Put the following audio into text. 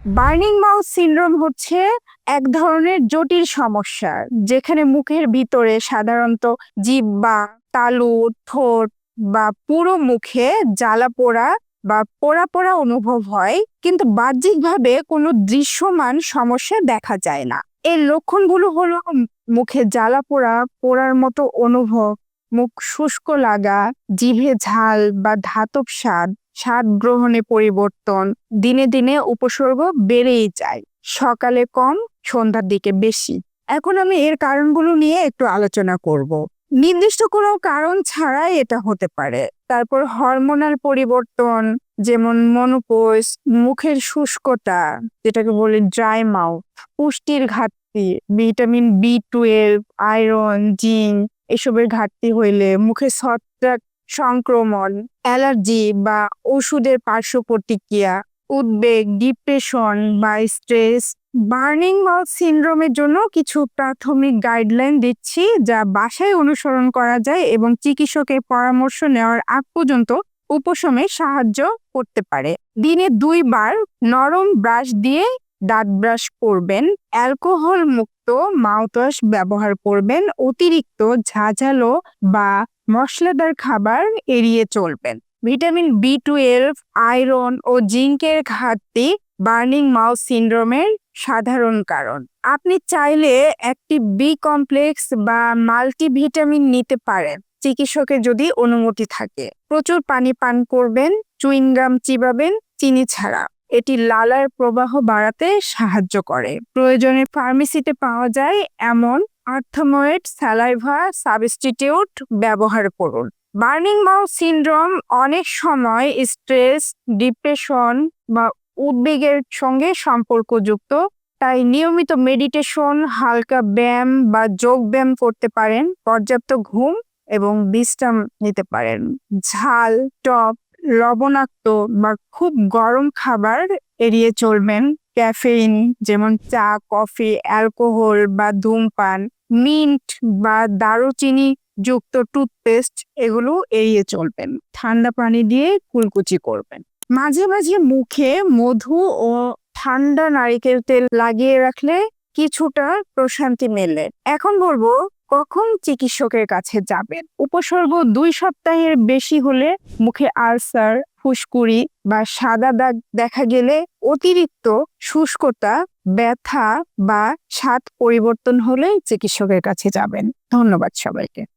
Burning mouth syndrome হচ্ছে এক ধরনের জটিল সমস্যা, যেখানে মুখের ভিতরে সাধারণত জিভ বা তালু, ঠোঁট বা পুরো মুখে জ্বালা পোড়া বা পোড়া পোড়া অনুভব হয়, কিন্তু বাহ্যিকভাবে কোনো দৃশ্যমান সমস্যা দেখা যায় না। এর লক্ষণগুলো হলো মুখে জ্বালা পোড়া, পোড়ার মতো অনুভব, মুখ শুষ্ক লাগা, জিভে ঝাল বা ধাতব স্বাদ স্বাদ গ্রহণে পরিবর্তন দিনে দিনে উপসর্গ বেড়েই যায়। সকালে কম, সন্ধ্যার দিকে বেশি। এখন আমি এর কারণগুলো নিয়ে একটু আলোচনা করব। নির্দিষ্ট কোনো কারণ ছাড়াই এটা হতে পারে। তারপর হরমোনাল পরিবর্তন, যেমন মনোপোজ, মুখের শুষ্কতা, যেটাকে বলে ড্রাই মাউথ, পুষ্টির ঘাটতি, vitamin B twelve, iron, zinc, এসবের ঘাটতি হইলে মুখে ছত্রাক সংক্রমণ, অ্যালার্জি বা ওষুধের পার্শ্ব প্রতিক্রিয়া, উদ্বেগ, ডিপ্রেশন বা স্ট্রেস, বার্নিং মাউথ সিন্ড্রোমের জন্য কিছু প্রাথমিক গাইডলাইন দিচ্ছি যা বাসায় অনুসরণ করা যায় এবং চিকিৎসকের পরামর্শ নেওয়ার আগ পর্যন্ত উপশমে সাহায্য করতে পারে। দিনে দুইবার নরম ব্রাশ দিয়ে দাঁত ব্রাশ করবেন, অ্যালকোহল মুক্ত মাউথওয়াশ ব্যবহার করবেন, অতিরিক্ত ঝাঁঝালো বা মশলাদার খাবার এড়িয়ে চলবেন। ভিটামিন বি টুয়েলভ আয়রন ও জিঙ্কের ঘাটতি বার্নিং মাউথ সিনড্রোমের সাধারণ কারণ। আপনি চাইলে একটি বি কমপ্লেক্স বা মাল্টিভিটামিন নিতে পারেন। চিকিৎসকের যদি অনুমতি থাকে। প্রচুর পানি পান করবেন চুইংগাম চিবাবেন, চিনি ছাড়া। এটি লালার প্রবাহ বাড়াতে সাহায্য করে। প্রয়োজনে ফার্মেসিতে পাওয়া যায় এমন আর্থমোয়েট স্যালাইভা সাবস্টিটিউট ব্যবহার করুন। বার্নিং মাউথ সিনড্রোম অনেক সময় স্ট্রেস, ডিপ্রেশন বা উদ্বেগের সঙ্গে সম্পর্কযুক্ত, তাই নিয়মিত মেডিটেশন, হালকা ব্যায়াম বা যোগ ব্যায়াম করতে পারেন, পর্যাপ্ত ঘুম এবং বিশ্রাম নিতে পারেন। ঝাল, টক লবণাক্ত বা খুব গরম খাবার এড়িয়ে চলবেন। ক্যাফেইন যেমন চা, কফি, অ্যালকোহল বা ধূমপান, মিন্ট বা দারুচিনি যুক্ত টুথপেস্ট এগুলো এড়িয়ে চলবেন। ঠান্ডা পানি দিয়ে কুলকুচি করবেন। মাঝে মাঝে মুখে মধু ও ঠান্ডা নারিকেল তেল লাগিয়ে রাখলে কিছুটা প্রশান্তি মেলে। এখন বলব কখন চিকিৎসকের কাছে যাবেন? উপসর্গ দুই সপ্তাহের বেশি হলে মুখে আলসার, ফুসকুড়ি বা সাদা দাগ দেখা গেলে অতিরিক্ত শুষ্কতা, ব্যথা বা স্বাদ পরিবর্তন হলে চিকিৎসকের কাছে যাবেন। ধন্যবাদ সবাইকে।